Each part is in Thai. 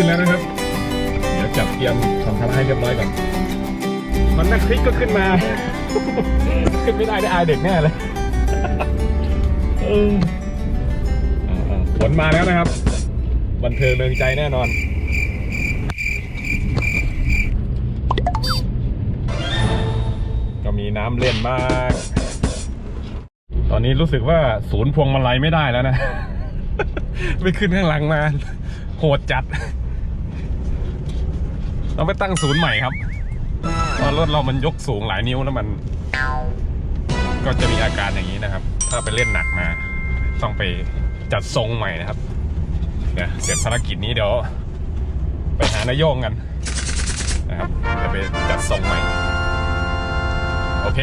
างขึ้นแล้วนะครับ เดี๋ยวจัดเตรียมสัมภาระให้เรียบร้อยก่อนมันนักคลิกก็ขึ้นมา ขึ้นไม่ได้ได้อายเด็กแน่เลยเอออ่าๆฝนมาแล้วนะครับ บันเทิงเริงใจแน่นอนก็มีน้ำเล่นมากตอนนี้รู้สึกว่าศูนย์พวงมาลัยไม่ได้แล้วนะ ไม่ขึ้นข้างหลังมาโหดจัด ต้องไปตั้งศูนย์ใหม่ครับเพราะรถเรามันยกสูงหลายนิ้วแล้วมัน ก็จะมีอาการอย่างนี้นะครับ ถ้าไปเล่นหนักมา ต้องไปจัดทรงใหม่นะครับเนี่ยเสร็จภารกิจนี้เดี๋ยว ไปหานายโยงกันนะครับจะไปจัดทรงใหม่ โอเค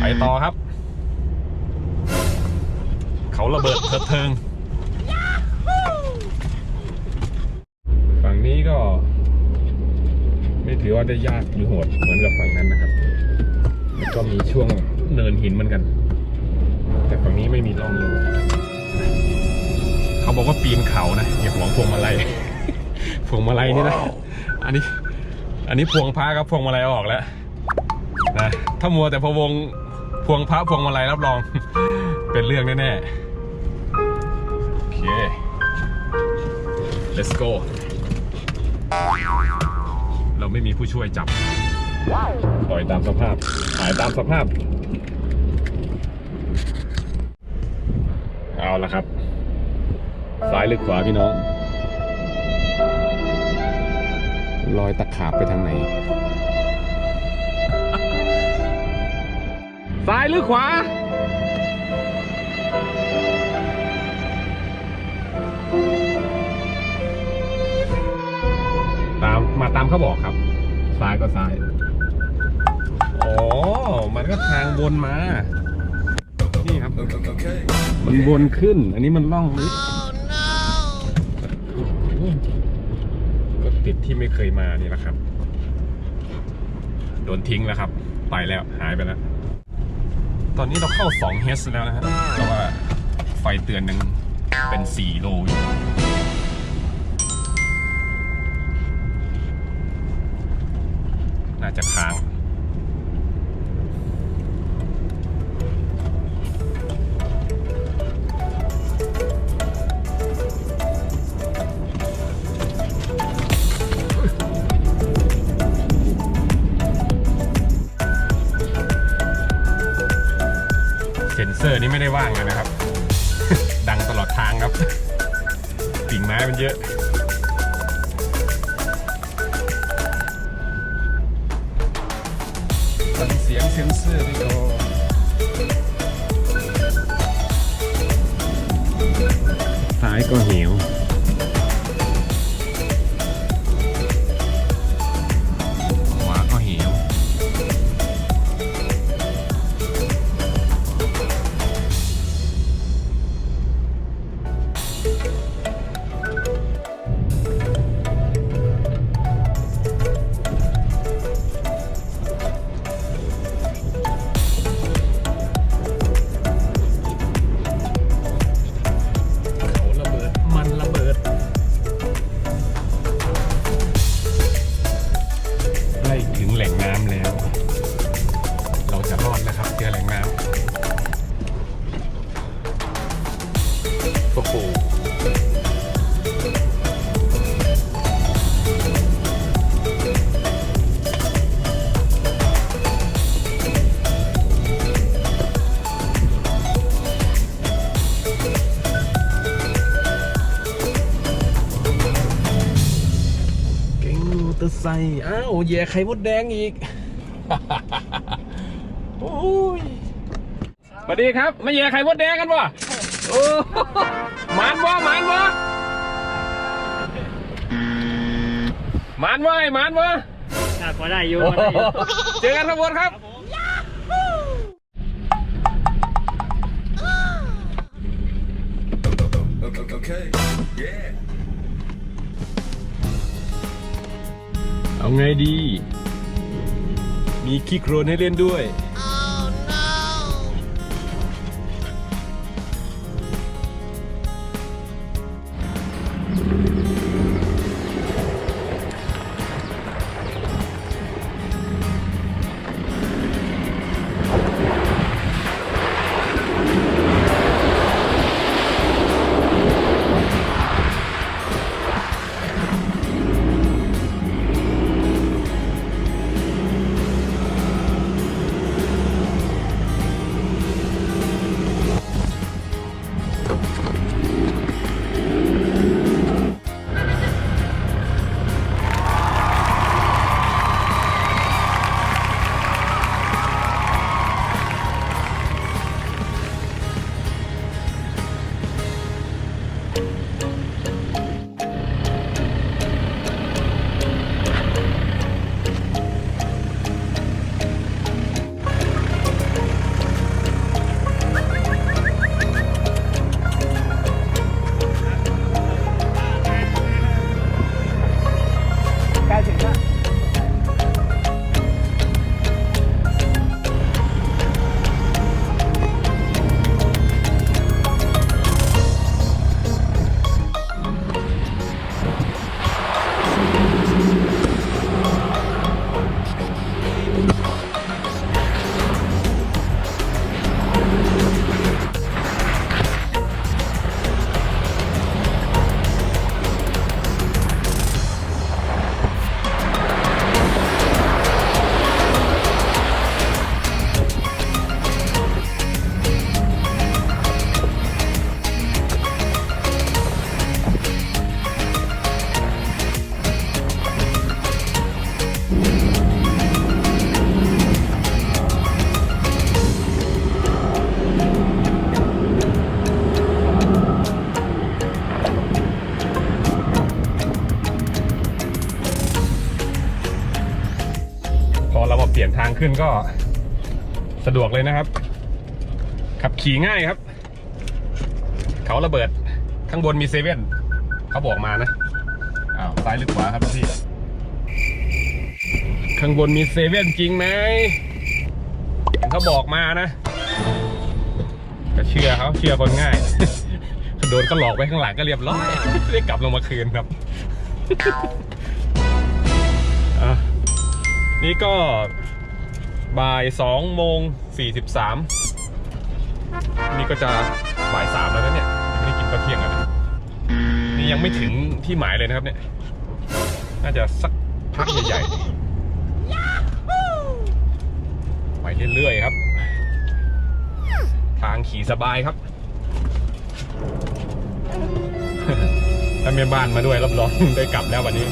ไปต่อครับ เขาระเบิดเถิดเทิงฝั่งนี้ก็ ไม่ถือว่าได้ยากหรือโหดเหมือนกับฝั่งนั้นนะครับแล้วก็มีช่วงเนินหินเหมือนกัน แต่ฝั่งนี้ไม่มีร่องเลยเขาบอกว่าปีนเขานะอย่าหวงพวงมาลัยพวงมาลัยนี่นะอันนี้ อันนี้พวงพระครับพวงมาลัยเอาออกแล้วนะถ้ามัวแต่พะวงพวงพระพวงมาลัยรับรอง เป็นเรื่องแน่ๆโอเค let's go เราไม่มีผู้ช่วยจับปล่อยตามสภาพหายตามสภาพ เอาละครับ ซ้ายหรือขวาพี่น้องรอยตะขาบไปทางไหน ซ้ายหรือขวา ตามมาตามเขาบอกครับ ซ้ายก็ซ้าย อ๋อ มันก็ทางวนมา นี่ครับ มันวนขึ้น อันนี้มันล่องลึกก็ติดที่ไม่เคยมานี่แหละครับ โดนทิ้งแล้วครับ ไปแล้วหายไปแล้ว ตอนนี้เราเข้า2เฮสแล้วนะฮะแต่ว่าไฟเตือนยังเป็น4โลอยู่ จะค้าง เซ็นเซอร์นี่ไม่ได้ว่างเลยนะครับ ดังตลอดทางครับ กิ่งไม้มันเยอะ ฟังเสียงเซ็นเซอร์ไปก่อนซ้ายก็เหวขว อเตอร์ไซค์อ้าวแย่ไข่มดแดงอีก โอ้ยสวัสดีครับมาแย่ไข่มดแดงกันวะโอ้หมานวะหมานวะหมานวะไอ้หมานวะน่าพอได้อยู่พอได้อยู่เจอกันขบวนครับ Okay. Yeah. เอาไงดี มีขี้โครนให้เล่นด้วย ขึ้นก็สะดวกเลยนะครับ ขับขี่ง่ายครับ เขาระเบิดข้างบนมีเซเว่นเขาบอกมานะอ้าวซ้ายหรือขวาครับพี่ข้างบนมีเซเว่นจริงไหมเขาบอกมานะก็เชื่อเขาเชื่อคนง่าย โดนก็หลอกไปข้างหลังก็เรียบร้อยได้กลับลงมาคืนครับนี่ก็ บ่ายสองโมงสี่สิบสามนี่ก็จะบ่ายสามแล้วนะเนี่ยยังไม่ได้กินข้าวเที่ยงกันเลยนี่ยังไม่ถึงที่หมายเลยนะครับเนี่ย น่าจะสักพักใหญ่ๆไปเรื่อยๆครับ ทางขี่สบายครับถ้าแม่บ้านมาด้วยรับรองได้กลับแล้ววันนี้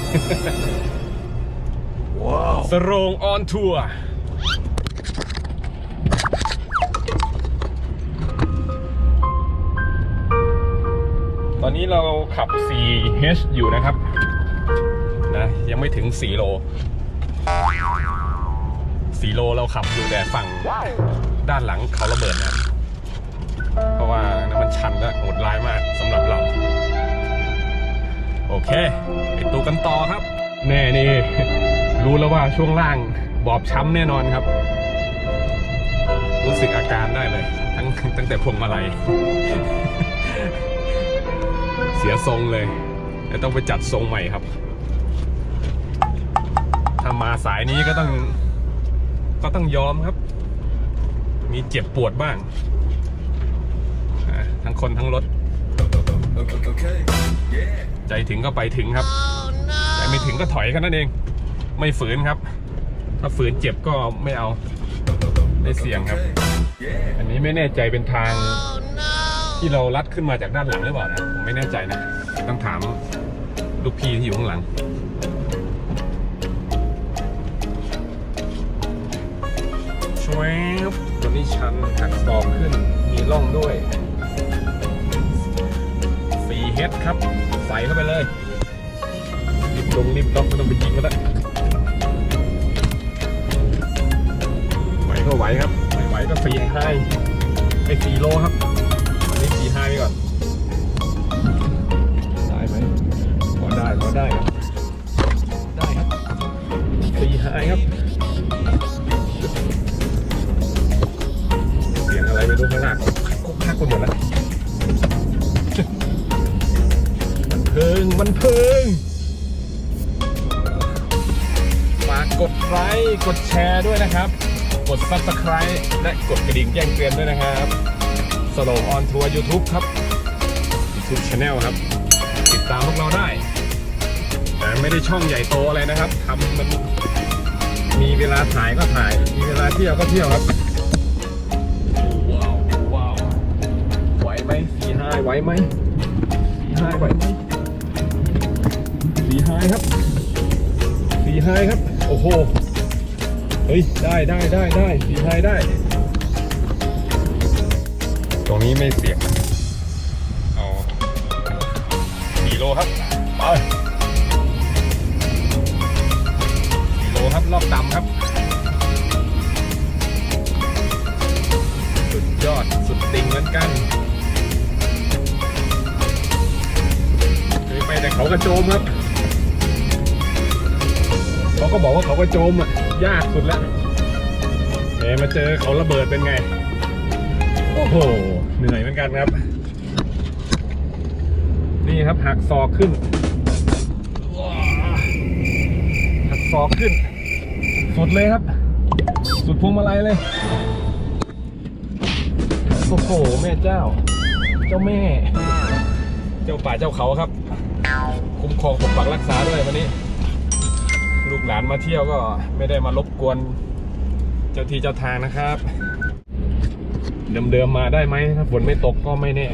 สโรงออนทัวร์ นี้เราขับ 4H อยู่นะครับ นะ ยังไม่ถึง 4 โล 4 โลเราขับอยู่แต่ฝั่งด้านหลังเขาระเบิดนะ เพราะว่าน้ำมันชันและโหดร้ายมากสำหรับเรา โอเค ไปตูกันต่อครับ แน่นี่ รู้แล้วว่าช่วงล่างบอบช้ำแน่นอนครับ รู้สึกอาการได้เลย ทั้งตั้งแต่พวงมาลัย เสียทรงเลยต้องไปจัดทรงใหม่ครับ ถ้ามาสายนี้ก็ต้อง ก็ต้องยอมครับ มีเจ็บปวดบ้าง ทั้งคนทั้งรถ Okay, yeah. ใจถึงก็ไปถึงครับ ใจไม่ถึงก็ถอยแค่นั้นเอง ไม่ฝืนครับ ถ้าฝืนเจ็บก็ไม่เอาไม่เสี่ยงครับ Yeah. อันนี้ไม่แน่ใจเป็นทางที่เราลัดขึ้นมาจากด้านหลังหรือเปล่านะ ไม่แน่ใจนะ ต้องถามลูกพี่ที่อยู่ข้างหลังชวบตัวนี้ชันหักศอกขึ้น มีร่องด้วยสี่เฮดครับ ใส่เข้าไปเลย รีบลงรีบล็อกไม่ต้องไปยิงก็ได้ไหวก็ไหวครับไม่ไหวก็สี่ไฮไปสี่โลครับ ได้ได้ครับ ได้ครับสี่ไฮครับ เสียงอะไรไม่รู้ข้างหน้าก็คักไปหมดแล้ว มันเพิง มันเพิง ฝากกดไลค์กดแชร์ด้วยนะครับ กด subscribe และกดกระดิ่งแจ้งเตือนด้วยนะครับสโลออนทัวร์ YouTube ครับ YouTube Channel ครับ ติดตามพวกเราได้ ไม่ได้ช่องใหญ่โตอะไรนะครับทำมันมีเวลาถ่ายก็ถ่าย มีเวลาเที่ยวก็เที่ยวครับว้าวว้าวไหวไหมสี่ห้าไหวไหมสี่ไฮไหวไหมสี่ไฮครับสี่ไฮครับ โอ้โหเฮ้ยได้ได้ได้ได้สี่ไฮได้ ตรงนี้ไม่เสี่ยงเอาสี่โลครับไป ครับรอบต่ำครับ สุดยอดสุดติ่งเหมือนกันเคยไปแต่เขากระโจมครับ เขาก็บอกว่าเขากระโจมอะ ยากสุดแล้วแต่มาเจอเขาระเบิดเป็นไง โอ้โห เหนื่อยเหมือนกันครับ นี่ครับหักศอกขึ้น ศอกขึ้น สุดเลยครับ สุดพวงมาลัยเลย โอ้โห แม่เจ้า เจ้าแม่ เจ้าป่าเจ้าเขาครับ คุ้มครองปกปักรักษาด้วยวันนี้ ลูกหลานมาเที่ยวก็ไม่ได้มารบกวน เจ้าที่เจ้าทางนะครับ เดิมๆมาได้ไหมถ้าฝนไม่ตกก็ไม่แน่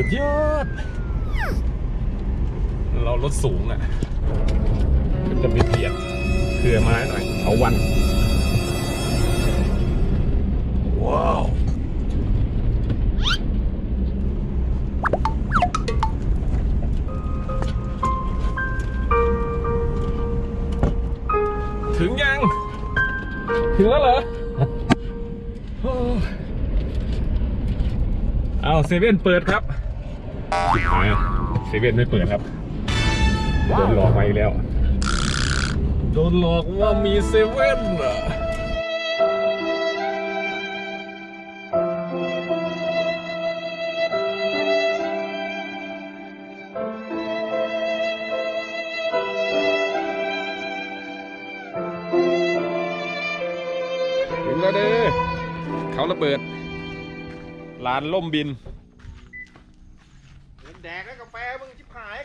สุดยอด เรารถสูงอะมันจะไปเบียดเครือไม้หน่อยเอาวัน ว้าวถึงยัง ถึงแล้วเหรออ้เอาเซเว่นเปิดครับ ชิบหายเซเว่นไม่เปิดครับ โดนหลอกมาอีกแล้ว โดนหลอกว่ามีเซเว่นเหรอถึงแล้วเด้อเขาระเบิดร้านล่มบิน แดกแล้วกาแฟมึงชิบหาย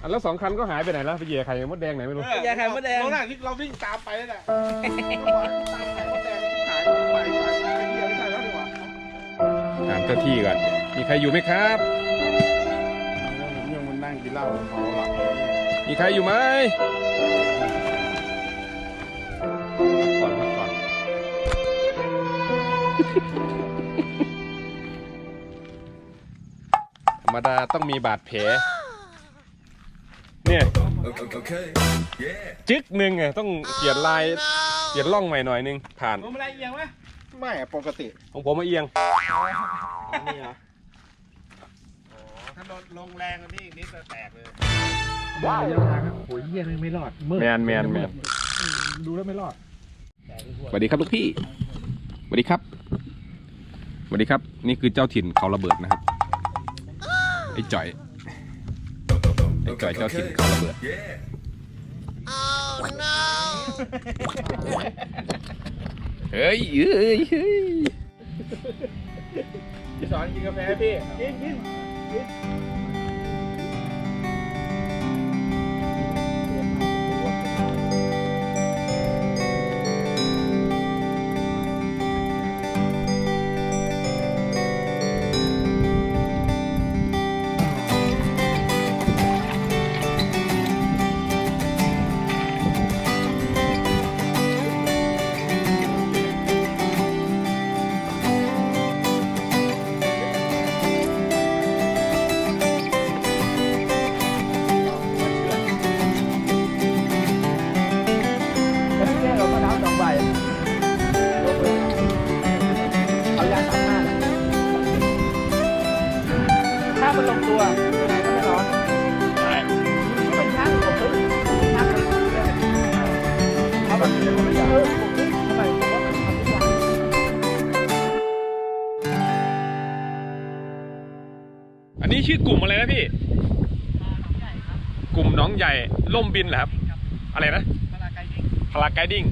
อันแล้วสองคันก็หายไปไหนแล้วไปเหยียบไข่มดแดงไหนไม่รู้ยาไข่มดแดงเราหน้าที่เราวิ่งตามไปนั่นแหละตามไข่มดแดงชิบหายไปไปไปเหี้ยไม่ใช่แล้วดีกว่าถามเจ้าที่ก่อน มีใครอยู่ไหมครับยังมันนั่งกินเหล้าเขาหลับ มีใครอยู่ไหม ธรรมดาต้องมีบาดแผล เนี่ย Okay, okay. Yeah. จึ๊กหนึ่งอะต้องเขียนลายเขียนร่องใหม่หน่อยหนึงผ่านมึงไม่ได้เอียงไหมไม่อะปกติของผมมาเอียง นี่เหรอถ้าโดนลงแรงกว่านี่นิดจะแตกเลยว้าวยังทางโอ้ยเหี้ยไม่รอดมืดแมนแมนแมนดูแล้วไม่รอด สวัสดีครับลูกพี่สวัสดีครับส วัสดีครับ นี่คือเจ้าถิ่นเขาระเบิดนะครับไอ้จ่อยไอ้จ่อยเจ้าถิ่นเขาระเบิด Yeah. เฮ้ยเฮ้ยเฮ้ยพี่สอนกินกาแฟพี่กินกินแอะไรนะพลาไกดิ้ง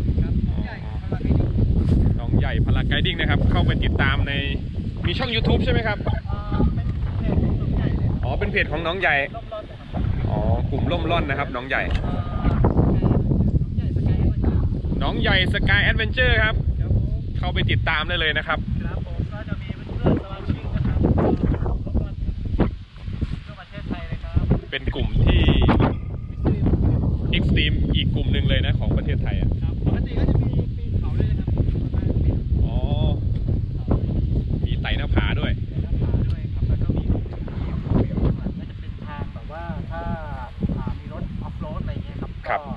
น้องใหญ่พลาไกดิ้งนะครับ เข้าไปติดตามในมีช่อง YouTube ใช่ไหมครับอ๋อเป็นเพจของน้องใหญ่อ๋อกลุ่มล่มร่อนนะครับ น้องใหญ่ น้องใหญ่สกายแอดเวนเจอร์ครับ เข้าไปติดตามได้เลยนะครับครับผมก็จะมีเพื่อนๆสมาชิกนะครับก็ทั่วประเทศไทยเลยครับเป็นกลุ่มที่เอ็กซ์ตรีมอีกกลุ่มหนึ่ง เลยนะของประเทศไทยอะครับปกติก็จะมีปีนเขาด้วยนะครับปีนอ๋อมีไต่หน้าผาด้วยหน้าผาด้วยครับแล้วก็มีที่ข้างหลังก็จะเป็นทางแบบว่าถ้าอ่ามีรถออฟโรดอะไรเงี้ยครับครับก็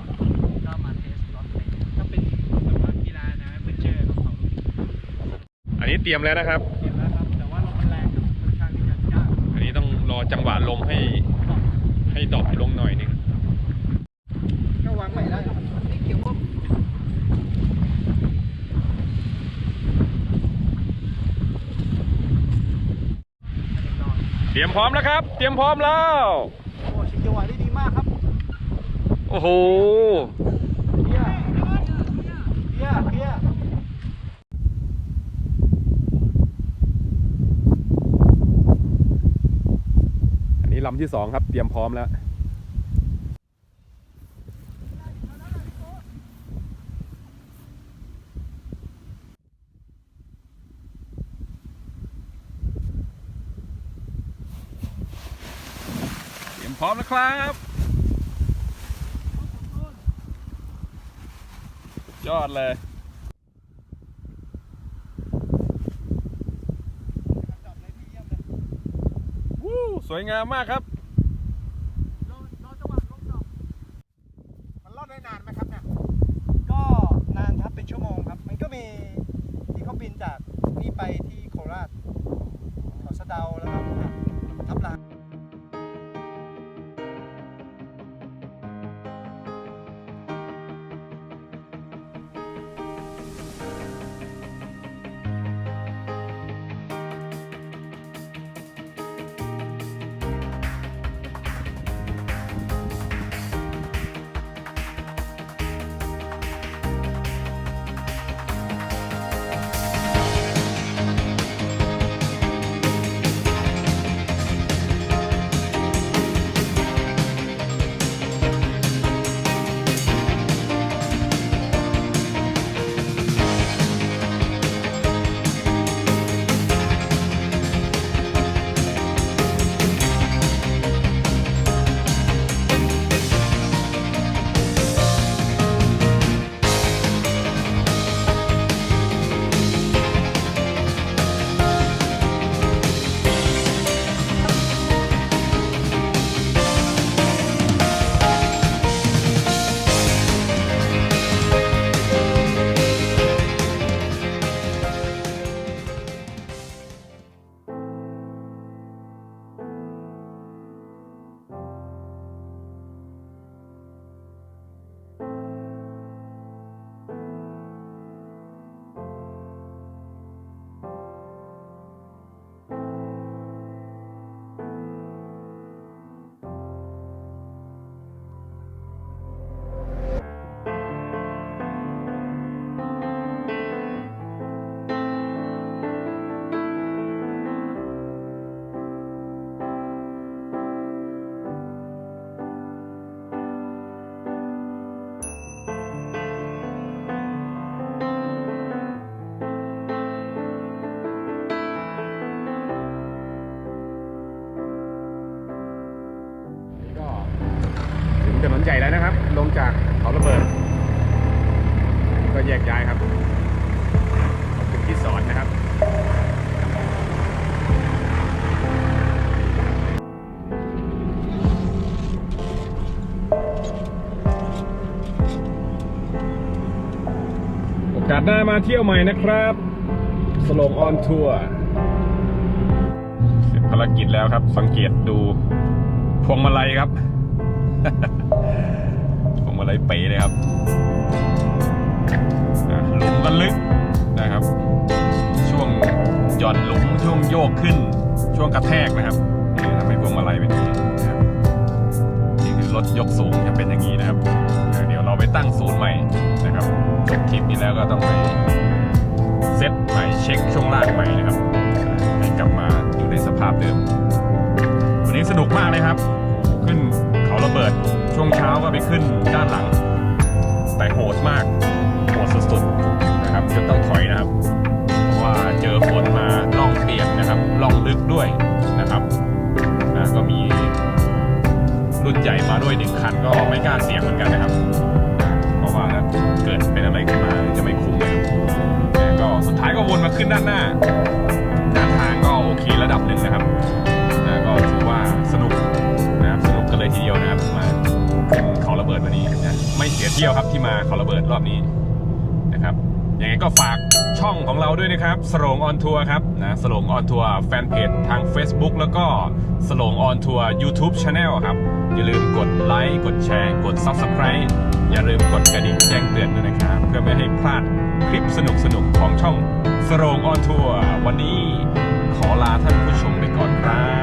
ก็มาเทสรถอะไรเงี้ยก็เป็นแบบว่ากีฬานะเพื่อนเจอของเขาอันนี้เตรียมแล้วนะครับเห็นแล้วครับแต่ว่าลมมันแรงครับค่อนข้างที่จะยากอันนี้ต้องรอจังหวะลมให้ให้ดรอปลงหน่อยหนึง ก็วางใหม่ได้ไม่เกี่ยวข้อง เตรียม พร้อมแล้วครับ เตรียมพร้อมแล้ว โอ้ชิงจังหวะได้ดีมากครับโอ้โหเฮียเฮียเฮียอันนี้ลำที่สองครับ เตรียมพร้อมแล้ว ร้อมนะครับยอดเลยวู้สวยงามมากครับ ถนนใหญ่แล้วนะครับ ลงจากเขาระเบิด ก็แยกย้ายครับขอบคุณที่สอนนะครับโอกาสหน้ามาเที่ยวใหม่นะครับสโลงออนทัวร์เสร็จภารกิจแล้วครับ สังเกตดูพวงมาลัยครับ พวงมาลัยเป๋เลยครับหลุมก็ลึกนะครับ ช่วงหย่อนหลุมช่วงโยกขึ้น ช่วงกระแทกนะครับนี่ทำให้พวงมาลัยเป็นอย่างนี้นะครับนี่คือรถยกสูงจะเป็นอย่างนี้นะครับเดี๋ยวเราไปตั้งศูนย์ใหม่นะครับจบทริปนี้แล้วก็ต้องไปเซตใหม่เช็คช่วงล่างใหม่นะครับให้กลับมาอยู่ในสภาพเดิม วันนี้สนุกมากเลยครับขึ้น เปิดช่วงเช้าก็ไปขึ้นด้านหลัง แต่โหดมาก โหดสุดๆนะครับจนต้องถอยนะครับ เพราะว่าเจอฝนมาล่องเปียกนะครับล่องลึกด้วยนะครับนะก็มีรุ่นใหญ่มาด้วยหนึ่งคันก็ไม่กล้าเสี่ยงเหมือนกันนะครับ เพราะว่าเกิดเป็นอะไรขึ้นมาจะไม่คุ้มนะครับก็สุดท้ายก็วนมาขึ้นด้านหน้า เที่ยวครับที่มาเขาระเบิดรอบนี้นะครับยังไงก็ฝากช่องของเราด้วยนะครับสโลงออนทัวร์ครับนะสโลงออนทัวร์แฟนเพจทาง Facebook แล้วก็สโลงออนทัวร์ YouTube Channel ครับ อย่าลืมกดไลค์กดแชร์ กด Subscribe อย่าลืมกดกระดิ่งแจ้งเตือนด้วยนะครับ เพื่อไม่ให้พลาดคลิปสนุกๆของช่องสโลงออนทัวร์วันนี้ขอลาท่านผู้ชมไปก่อนครับ